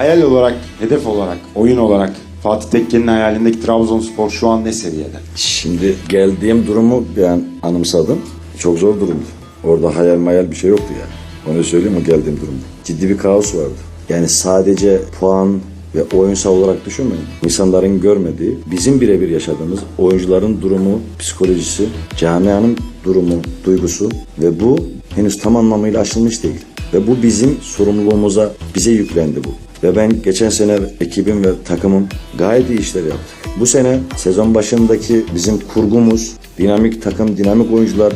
Hayal olarak, hedef olarak, oyun olarak Fatih Tekke'nin hayalindeki Trabzonspor şu an ne seviyede? Şimdi geldiğim durumu an anımsadım. Çok zor durumdu. Orada hayal mayal bir şey yoktu yani. Onu söyleyeyim o geldiğim durumda. Ciddi bir kaos vardı. Yani sadece puan ve oyunsal olarak düşünmeyin. İnsanların görmediği, bizim birebir yaşadığımız oyuncuların durumu, psikolojisi, camianın durumu, duygusu ve bu henüz tam anlamıyla aşılmış değil. Ve bu bizim sorumluluğumuza, bize yüklendi bu. Ve ben geçen sene ekibim ve takımım gayet iyi işler yaptık. Bu sene sezon başındaki bizim kurgumuz, dinamik takım, dinamik oyuncular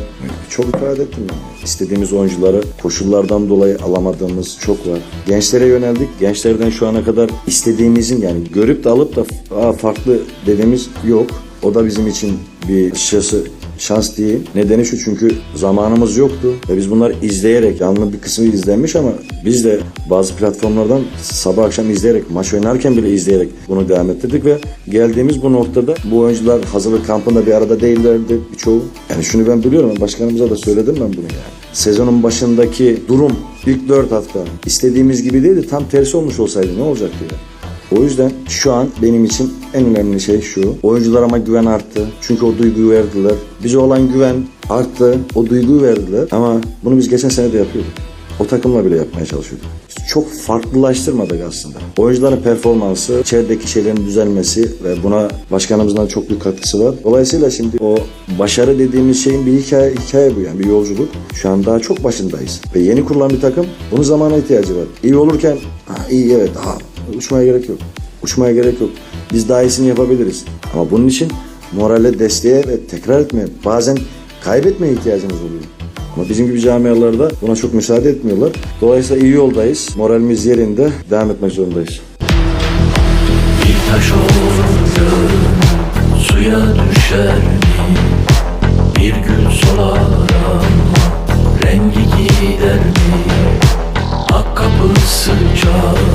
çok ifade ettim ben. İstediğimiz oyuncuları koşullardan dolayı alamadığımız çok var. Gençlere yöneldik. Gençlerden şu ana kadar istediğimizin yani görüp de alıp da Aa, farklı dediğimiz yok. O da bizim için bir açıkçası şans değil. Nedeni şu çünkü zamanımız yoktu ve biz bunları izleyerek, yanlı bir kısmı izlenmiş ama biz de bazı platformlardan sabah akşam izleyerek, maç oynarken bile izleyerek bunu devam ettirdik ve geldiğimiz bu noktada bu oyuncular hazırlık kampında bir arada değillerdi birçoğu. Yani şunu ben biliyorum, başkanımıza da söyledim ben bunu yani. Sezonun başındaki durum ilk 4 hafta istediğimiz gibi değildi, tam tersi olmuş olsaydı ne olacaktı ya? O yüzden şu an benim için en önemli şey şu. Oyuncularıma güven arttı. Çünkü o duyguyu verdiler. Bize olan güven arttı. O duyguyu verdiler. Ama bunu biz geçen sene de yapıyorduk. O takımla bile yapmaya çalışıyorduk. Çok farklılaştırmadık aslında. Oyuncuların performansı, içerideki şeylerin düzelmesi ve buna başkanımızın da çok büyük katkısı var. Dolayısıyla şimdi o başarı dediğimiz şeyin bir hikaye, hikaye bu yani bir yolculuk. Şu an daha çok başındayız. Ve yeni kurulan bir takım bunun zamana ihtiyacı var. İyi olurken ha, iyi evet ha, Uçmaya gerek yok. Uçmaya gerek yok. Biz daha iyisini yapabiliriz. Ama bunun için morale, desteğe ve tekrar etmeye, bazen kaybetmeye ihtiyacımız oluyor. Ama bizim gibi camialarda buna çok müsaade etmiyorlar. Dolayısıyla iyi yoldayız. Moralimiz yerinde. Devam etmek zorundayız. Bir taş suya düşer? Bir gün solar ama rengi gider mi? Ak kapısı çağır